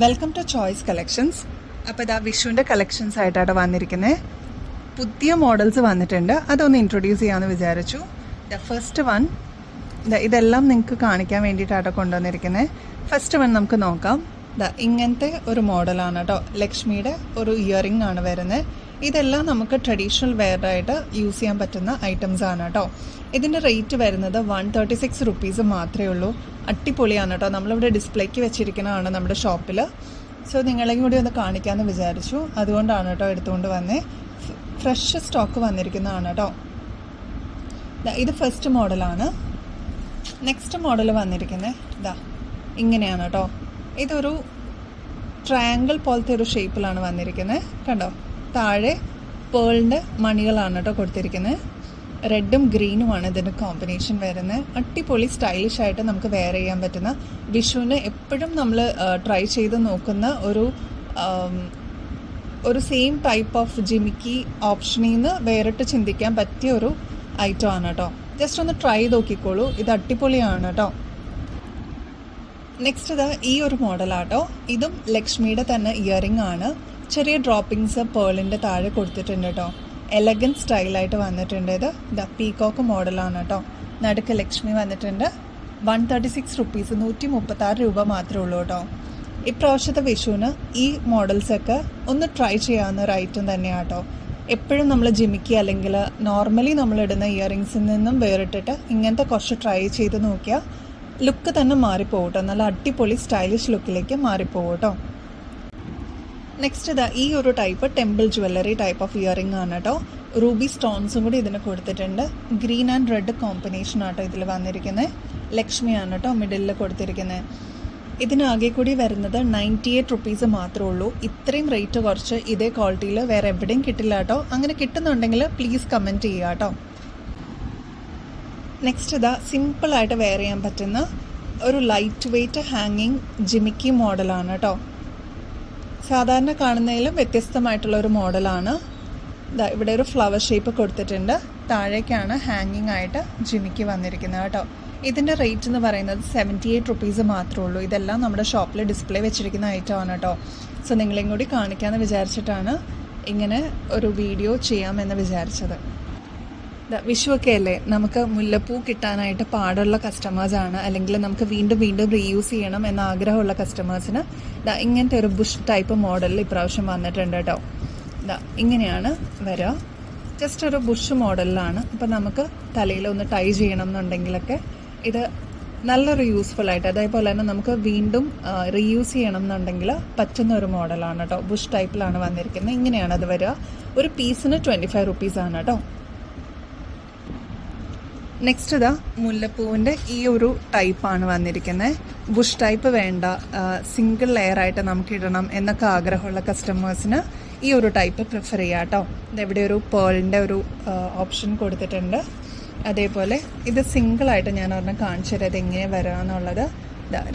Welcome to choice collections അപ്പോൾ ഇതാ വിഷുവിന്റെ collections ആയിട്ടാണ് വന്നിരിക്കുന്നത് പുതിയ മോഡൽസ് വന്നിട്ടുണ്ട്. അതൊന്ന് ഇൻട്രൊഡ്യൂസ് ചെയ്യാമെന്ന് വിചാരിച്ചു. ദ ഫസ്റ്റ് വൺ ഇതെല്ലാം നിങ്ങൾക്ക് കാണിക്കാൻ വേണ്ടിയിട്ടാണ് കൊണ്ടുവന്നിരിക്കുന്നത് ഫസ്റ്റ് വൺ നമുക്ക് നോക്കാം. ദാ ഇങ്ങനത്തെ ഒരു മോഡലാണ് കേട്ടോ ലക്ഷ്മിയുടെ ഒരു ഇയറിംഗ് ആണ് വരുന്നത് ഇതെല്ലാം നമുക്ക് ട്രഡീഷണൽ വെയറായിട്ട് യൂസ് ചെയ്യാൻ പറ്റുന്ന ഐറ്റംസ് ആണ് കേട്ടോ ഇതിന്റെ റേറ്റ് വരുന്നത് വൺ തേർട്ടി സിക്സ് റുപ്പീസ് മാത്രമേ ഉള്ളൂ. അടിപൊളിയാണ് കേട്ടോ നമ്മളിവിടെ ഡിസ്പ്ലേക്ക് വെച്ചിരിക്കുന്നതാണ് നമ്മുടെ ഷോപ്പിൽ സോ നിങ്ങളെയും കൂടി ഒന്ന് കാണിക്കാമെന്ന് വിചാരിച്ചു. അതുകൊണ്ടാണ് കേട്ടോ എടുത്തുകൊണ്ട് വന്നേ. ഫ്രഷ് സ്റ്റോക്ക് വന്നിരിക്കുന്നതാണ് കേട്ടോ ഇത് ഫസ്റ്റ് മോഡലാണ് നെക്സ്റ്റ് മോഡൽ വന്നിരിക്കുന്നത് ഇതാ ഇങ്ങനെയാണ് കേട്ടോ ഇതൊരു ട്രയാങ്കിൾ പോലത്തെ ഒരു ഷേപ്പിലാണ് വന്നിരിക്കുന്നത് കണ്ടോ? താഴെ പേളിന്റെ മണികളാണ് കേട്ടോ കൊടുത്തിരിക്കുന്നത്. റെഡും ഗ്രീനുമാണ് ഇതിന്റെ കോമ്പിനേഷൻ വരുന്നത്. അടിപൊളി സ്റ്റൈലിഷ് ആയിട്ട് നമുക്ക് വെയർ ചെയ്യാൻ പറ്റുന്ന വിഷുവിന് എപ്പോഴും നമ്മൾ ട്രൈ ചെയ്ത് നോക്കുന്ന ഒരു ഒരു സെയിം ടൈപ്പ് ഓഫ് ജിമിക്കി ഓപ്ഷനിൽ നിന്ന് വേറിട്ട് ചിന്തിക്കാൻ പറ്റിയ ഒരു ഐറ്റം ആണ് കേട്ടോ. ജസ്റ്റ് ഒന്ന് ട്രൈ നോക്കിക്കോളൂ. ഇത് അടിപൊളിയാണ് കേട്ടോ. നെക്സ്റ്റ് ഇത് ഈ ഒരു മോഡലാട്ടോ ഇതും ലക്ഷ്മിയുടെ തന്നെ ഇയറിംഗ് ആണ്. ചെറിയ ഡ്രോപ്പിങ്സ് പേളിന്റെ താഴെ കൊടുത്തിട്ടുണ്ട് കേട്ടോ എലഗൻ സ്റ്റൈലായിട്ട് വന്നിട്ടുണ്ട് ഇത്. ദ പീകോക്ക് മോഡലാണ് കേട്ടോ നടുക്ക് ലക്ഷ്മി വന്നിട്ടുണ്ട്. വൺ തേർട്ടി സിക്സ് റുപ്പീസ് നൂറ്റി മുപ്പത്താറ് രൂപ മാത്രമേ ഉള്ളൂ കേട്ടോ ഇപ്രാവശ്യത്തെ വിഷുവിന് ഈ മോഡൽസൊക്കെ ഒന്ന് ട്രൈ ചെയ്യാവുന്ന ഒരു ഐറ്റം തന്നെയാണ് കേട്ടോ എപ്പോഴും നമ്മൾ ജിമിക്ക് അല്ലെങ്കിൽ നോർമലി നമ്മൾ ഇടുന്ന ഇയറിങ്സിൽ നിന്നും വേറിട്ടിട്ട് ഇങ്ങനത്തെ കുറച്ച് ട്രൈ ചെയ്ത് നോക്കിയാൽ ലുക്ക് തന്നെ മാറിപ്പോകട്ടോ കേട്ടോ നല്ല അടിപൊളി സ്റ്റൈലിഷ് ലുക്കിലേക്ക് മാറിപ്പോകട്ടോ കേട്ടോ നെക്സ്റ്റ് ഇതാ ഈ ഒരു type temple jewellery type of earring ആണ് കേട്ടോ റൂബി സ്റ്റോൺസും കൂടി ഇതിന് കൊടുത്തിട്ടുണ്ട്. ഗ്രീൻ ആൻഡ് റെഡ് കോമ്പിനേഷൻ ആട്ടോ ഇതിൽ വന്നിരിക്കുന്നത് ലക്ഷ്മിയാണ് കേട്ടോ മിഡിലിൽ കൊടുത്തിരിക്കുന്നത് ഇതിനാകെ കൂടി വരുന്നത് നയന്റി എയ്റ്റ് റുപ്പീസ് മാത്രമേ ഉള്ളൂ. ഇത്രയും റേറ്റ് കുറച്ച് ഇതേ ക്വാളിറ്റിയിൽ വേറെ എവിടെയും കിട്ടില്ല കേട്ടോ അങ്ങനെ കിട്ടുന്നുണ്ടെങ്കിൽ പ്ലീസ് കമന്റ് ചെയ്യുക കേട്ടോ നെക്സ്റ്റ് ഇതാ സിമ്പിളായിട്ട് വെയർ ചെയ്യാൻ പറ്റുന്ന ഒരു ലൈറ്റ് വെയ്റ്റ് ഹാങ്ങിങ് ജിമിക്കി മോഡലാണ് കേട്ടോ സാധാരണ കാണുന്നതിലും വ്യത്യസ്തമായിട്ടുള്ള ഒരു മോഡലാണ്. ഇവിടെ ഒരു ഫ്ലവർ ഷേപ്പ് കൊടുത്തിട്ടുണ്ട്. താഴേക്കാണ് ഹാങ്ങിങ് ആയിട്ട് ജിമിക്ക് വന്നിരിക്കുന്നത് കേട്ടോ. ഇതിന്റെ റേറ്റ് എന്ന് പറയുന്നത് സെവന്റി എയ്റ്റ് റുപ്പീസ് മാത്രമേ ഉള്ളൂ. ഇതെല്ലാം നമ്മുടെ ഷോപ്പിൽ ഡിസ്പ്ലേ വെച്ചിരിക്കുന്ന ഐറ്റമാണ് കേട്ടോ. സോ നിങ്ങളെയും കൂടി കാണിക്കാമെന്ന് വിചാരിച്ചിട്ടാണ് ഇങ്ങനെ ഒരു വീഡിയോ ചെയ്യാമെന്ന് വിചാരിച്ചത്. വിഷുവൊക്കെ അല്ലേ നമുക്ക് മുല്ലപ്പൂ കിട്ടാനായിട്ട് പാടുള്ള കസ്റ്റമേഴ്സാണ് അല്ലെങ്കിൽ നമുക്ക് വീണ്ടും വീണ്ടും റീയൂസ് ചെയ്യണം എന്ന ആഗ്രഹമുള്ള കസ്റ്റമേഴ്സിന് ഇങ്ങനത്തെ ഒരു ബുഷ് ടൈപ്പ് മോഡൽ ഇപ്രാവശ്യം വന്നിട്ടുണ്ട് കേട്ടോ ഇങ്ങനെയാണ് വരിക ജസ്റ്റ് ഒരു ബുഷ് മോഡലിലാണ് അപ്പോൾ നമുക്ക് തലയിൽ ഒന്ന് ടൈ ചെയ്യണം എന്നുണ്ടെങ്കിലൊക്കെ ഇത് നല്ലൊരു യൂസ്ഫുൾ ആയിട്ട് അതേപോലെ തന്നെ നമുക്ക് വീണ്ടും റീയൂസ് ചെയ്യണം എന്നുണ്ടെങ്കിൽ പറ്റുന്ന ഒരു മോഡലാണ് കേട്ടോ ബുഷ് ടൈപ്പിലാണ് വന്നിരിക്കുന്നത്. ഇങ്ങനെയാണ് അത് വരിക ഒരു പീസിന് ട്വന്റി ഫൈവ് റുപ്പീസാണ് കേട്ടോ നെക്സ്റ്റ് ഇതാ മുല്ലപ്പൂവിന്റെ ഈ ഒരു ടൈപ്പാണ് വന്നിരിക്കുന്നത് ബുഷ് ടൈപ്പ് വേണ്ട സിംഗിൾ ലെയർ ആയിട്ട് നമുക്ക് ഇടണം എന്നൊക്കെ ആഗ്രഹമുള്ള കസ്റ്റമേഴ്സിന് ഈ ഒരു ടൈപ്പ് പ്രിഫർ ചെയ്യാം കേട്ടോ ഇതെവിടെ ഒരു പേളിന്റെ ഒരു ഓപ്ഷൻ കൊടുത്തിട്ടുണ്ട്. അതേപോലെ ഇത് സിംഗിളായിട്ട് ഞാൻ ഒരെണ്ണം കാണിച്ചു തരാം. എങ്ങനെ വരാമെന്നുള്ളത്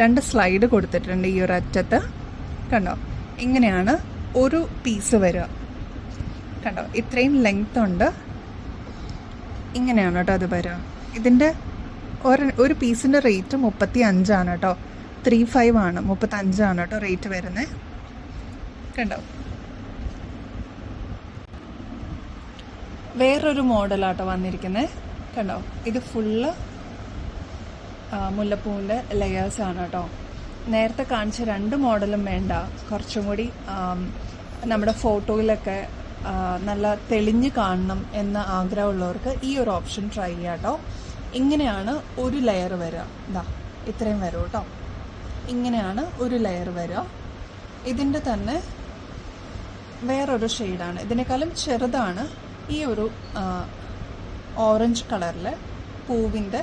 രണ്ട് സ്ലൈഡ് കൊടുത്തിട്ടുണ്ട് ഈ ഒരു അറ്റത്ത്. കണ്ടോ? ഇങ്ങനെയാണ് ഒരു പീസ് വരിക കണ്ടോ? ഇത്രയും ലെങ്ത് ഉണ്ട്. ഇങ്ങനെയാണ് കേട്ടോ അത് വരിക ഇതിന്റെ ഒരു ഒരു പീസിന്റെ റേറ്റ് മുപ്പത്തി അഞ്ചാണ് കേട്ടോ. ത്രീ ഫൈവ് ആണ് മുപ്പത്തഞ്ചാണ് കേട്ടോ റേറ്റ് വരുന്നത് കണ്ടോ? വേറൊരു മോഡലാട്ടോ വന്നിരിക്കുന്നത് കണ്ടോ? ഇത് ഫുള്ള് മുല്ലപ്പൂവിന്റെ ലെയേഴ്സ് ആണ് കേട്ടോ നേരത്തെ കാണിച്ച രണ്ട് മോഡലും വേണ്ട. കുറച്ചും കൂടി നമ്മുടെ ഫോട്ടോയിലൊക്കെ നല്ല തെളിഞ്ഞ് കാണണം എന്ന ആഗ്രഹമുള്ളവർക്ക് ഈ ഒരു ഓപ്ഷൻ ട്രൈ ചെയ്യാം കേട്ടോ ഇങ്ങനെയാണ് ഒരു ലെയർ വരിക. ഇതാ ഇത്രയും വരും കേട്ടോ ഇങ്ങനെയാണ് ഒരു ലെയർ വരിക. ഇതിന്റെ തന്നെ വേറൊരു ഷെയ്ഡാണ് ഇതിനേക്കാളും ചെറുതാണ് ഈ ഒരു ഓറഞ്ച് കളറിൽ പൂവിന്റെ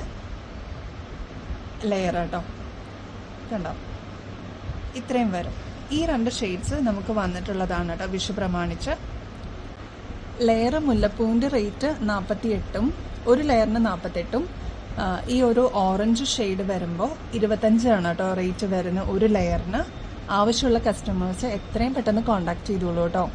ലെയർ കേട്ടോ കണ്ടോ? ഇത്രയും വരും. ഈ രണ്ട് ഷെയ്ഡ്സ് നമുക്ക് വന്നിട്ടുള്ളതാണ് കേട്ടോ വിഷു പ്രമാണിച്ച് ലെയർ മുല്ലപ്പൂവിന്റെ റേറ്റ് നാൽപ്പത്തി എട്ടും ഒരു ലെയറിന് നാൽപ്പത്തെട്ടും ഈ ഒരു ഓറഞ്ച് ഷെയ്ഡ് വരുമ്പോൾ ഇരുപത്തഞ്ചാണ് കേട്ടോ റേറ്റ് വരുന്ന ഒരു ലെയറിന് ആവശ്യമുള്ള കസ്റ്റമേഴ്സ് എത്രയും പെട്ടെന്ന് കോൺടാക്ട് ചെയ്തോളൂ കേട്ടോ